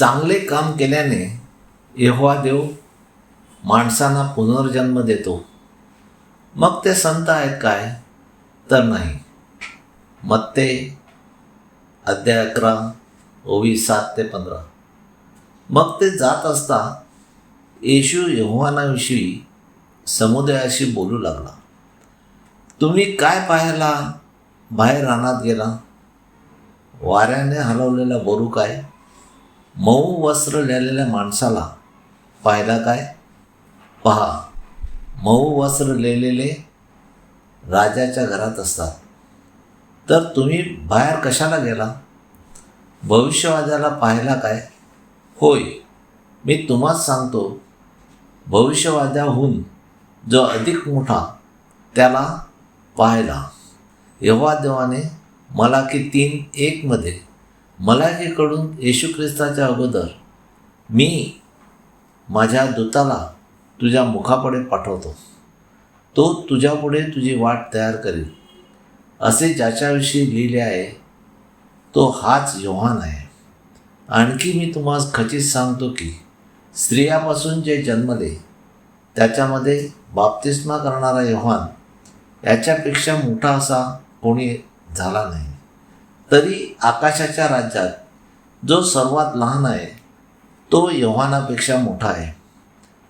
चांगले काम केल्याने यहोवा देव माणसांना पुनर्जन्म देतो. मग ते संत आहेत काय? तर नाही. मग ते अध्याय अकरा ओवी सात ते पंधरा. मग ते जात असता येशू यहोवानाविषयी समुदायाशी बोलू लागला. तुम्ही काय पाहायला बाहेर रानात गेला? वाऱ्याने हलवलेला बोरू काय? मऊ वस्त्र लिहिलेल्या माणसाला पाहिला काय? पहा मऊ वस्त्र लिहिलेले राजाच्या घरात असतात. तर तुम्ही बाहेर कशाला गेला? भविष्यवाद्याला पाहिला काय? होय मी तुम्हाच सांगतो. भविष्यवाद्याहून जो अधिक मोठा त्याला पाहिला. यव्हा देवाने मला की तीन एकमध्ये मलाकीकडून येशू ख्रिस्ताच्या अगोदर मी माझ्या दूताला तुझ्या मुखापुढे पाठवतो. तो तुझ्यापुढे तुझी वाट तयार करेल. असे ज्याच्याविषयी लिहिले आहे तो हाच योहान आहे. आणखी मी तुम्हाला खचित सांगतो की स्त्रियापासून जे जन्मले त्याच्यामध्ये बाप्तिस्मा करणारा योहान याच्यापेक्षा मोठा असा कोणी झाला नाही. तरी आकाशाच्या राज्यात जो सर्वात लहान आहे तो यव्हानापेक्षा मोठा आहे.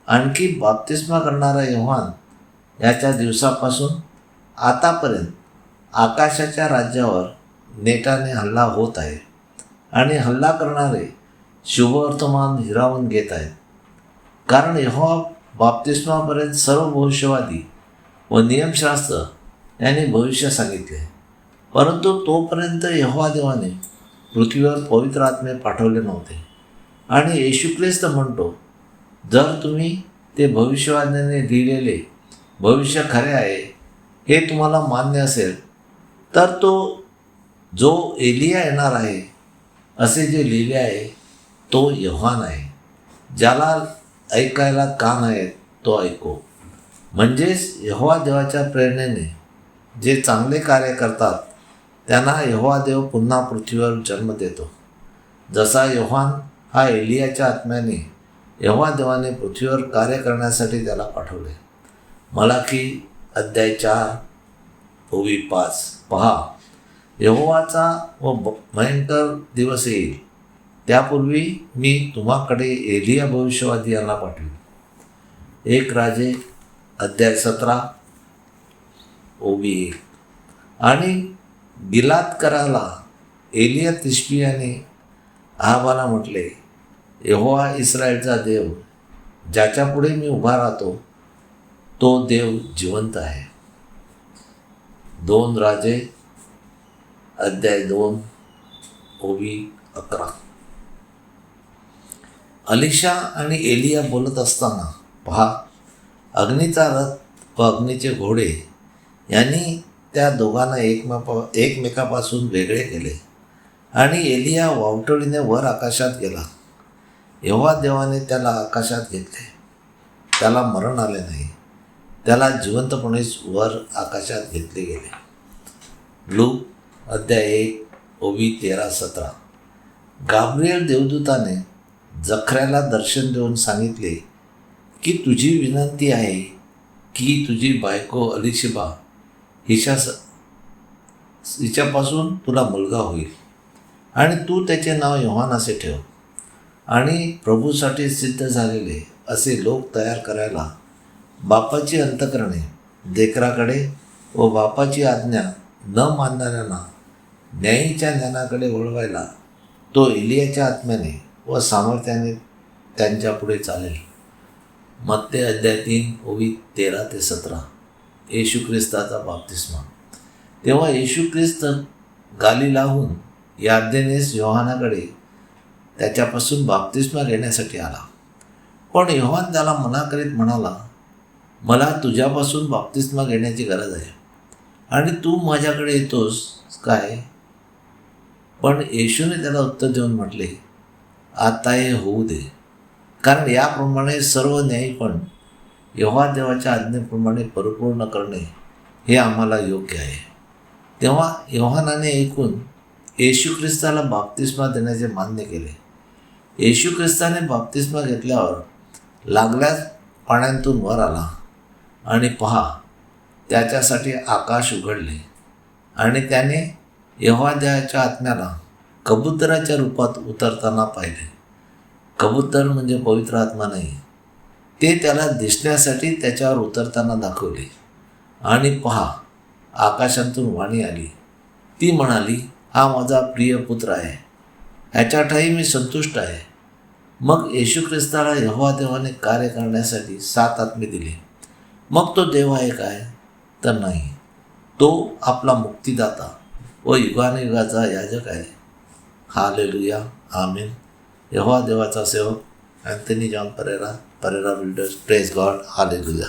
आणखी बाप्तिस्मा करणारा यव्हान याच्या दिवसापासून आतापर्यंत आकाशाच्या राज्यावर नेटाने हल्ला होत आहे आणि हल्ला करणारे शुभवर्तमान हिरावून घेत आहेत. कारण यहोवा बाप्तिस्मापर्यंत सर्व भविष्यवादी व नियमशास्त्र यांनी भविष्य सांगितले. परंतु तोपर्यंत यहोवा देवाने पृथ्वीवर पवित्र आत्मे पाठवले नव्हते. आणि येशू ख्रिस्त म्हणतो जर तुम्ही ते भविष्यवाद्याने लिहिलेले भविष्य खरे आहे हे तुम्हाला मान्य असेल तर तो जो एलिया येणार आहे असे जे लिहिले आहे तो यव्हान आहे ज्याला ऐकायला कान आहेत तो ऐको. म्हणजेच यहोवा देवाच्या प्रेरणेने जे चांगले कार्य करतात त्यांना यहोवा देव पुन्हा पृथ्वीवर जन्म देतो. जसा योहान हा एलियाच्या आत्म्याने यहोवा देवाने पृथ्वीवर कार्य करण्यासाठी त्याला पाठवले. मला की अध्याय चार ओवी पाच. पहा यहोवाचा व भयंकर दिवस येईल. त्यापूर्वी मी तुम्हाकडे एलिया भविष्यवादी यांना पाठवेन. एक राजे अध्याय सतरा ओबी एक. आणि गिलात कराला एलिया तिष्पियाने आहाबाला म्हटले यहोवा इस्रायलचा देव ज्याच्यापुढे मी उभा राहतो तो देव जिवंत आहे. दोन राजे अध्याय दोन ओवी अकरा. अलिशा आणि एलिया बोलत असताना पहा अग्नीचा रथ व अग्नीचे घोडे यांनी त्या दोघांना एकमेपा एकमेकापासून वेगळे केले. आणि एलिया वावटोळीने वर आकाशात गेला. एव्हा देवाने त्याला आकाशात घेतले. त्याला मरण आले नाही. त्याला जिवंतपणेच वर आकाशात घेतले गेले. लूक अध्याय एक ओवी तेरा सतरा. गाब्रियल देवदूताने जखऱ्याला दर्शन देऊन सांगितले की तुझी विनंती आहे की तुझी बायको अलिशिबा हिच्या हिच्यापासून तुला मुलगा होईल. आणि तू त्याचे नाव योहान असे ठेव. आणि प्रभूसाठी सिद्ध झालेले असे लोक तयार करायला बापाची अंतकरणे देकराकडे व बापाची आज्ञा न मानणाऱ्यांना न्यायीच्या ज्ञानाकडे वळवायला तो इलियाच्या आत्म्याने व सामर्थ्याने त्यांच्यापुढे चालेल. मत्ते अध्याय तीन ओवी तेरा ते सतरा. येशू ख्रिस्ताचा बाप्तिस्मा. तेव्हा येशू ख्रिस्त गाली लावून यार्देनेस योहानाकडे त्याच्यापासून बाप्तिस्मा घेण्यासाठी आला. पण योहान त्याला मना करीत म्हणाला मला तुझ्यापासून बाप्तिस्मा घेण्याची गरज आहे. आणि तू माझ्याकडे येतोस काय? पण येशूने त्याला उत्तर देऊन म्हटले आता हे होऊ दे. कारण याप्रमाणे सर्व न्यायी पण यव्हा देवाच्या आज्ञेप्रमाणे परिपूर्ण करणे हे आम्हाला योग्य आहे. तेव्हा योहानाने ऐकून येशू ख्रिस्ताला बाप्तिस्मा देण्याचे मान्य केले. येशू ख्रिस्ताने बाप्तिस्मा घेतल्यावर लागल्याच पाण्यातून वर आला आणि पहा त्याच्यासाठी आकाश उघडले आणि त्याने यहोवाद्याच्या आत्म्याला कबुतराच्या रूपात उतरताना पाहिले. कबूतर म्हणजे पवित्र आत्मा नाही ते त्याला दिसण्यासाठी त्याच्यावर उतरताना दाखवले. आणि पहा आकाशातून वाणी आली. ती म्हणाली हा माझा प्रिय पुत्र आहे. ह्याच्याठाही मी संतुष्ट आहे. मग येशू ख्रिस्ताला यहोवा देवाने कार्य करण्यासाठी सात आत्मे दिले. मग तो देव आहे काय? तर नाही. तो आपला मुक्तिदाता व युगानुयुगाचा याजक आहे. हा लेलुया आमेन. यहोवा देवाचा सेवक Anthony John Pereira Pereira builders press God हा लेलुया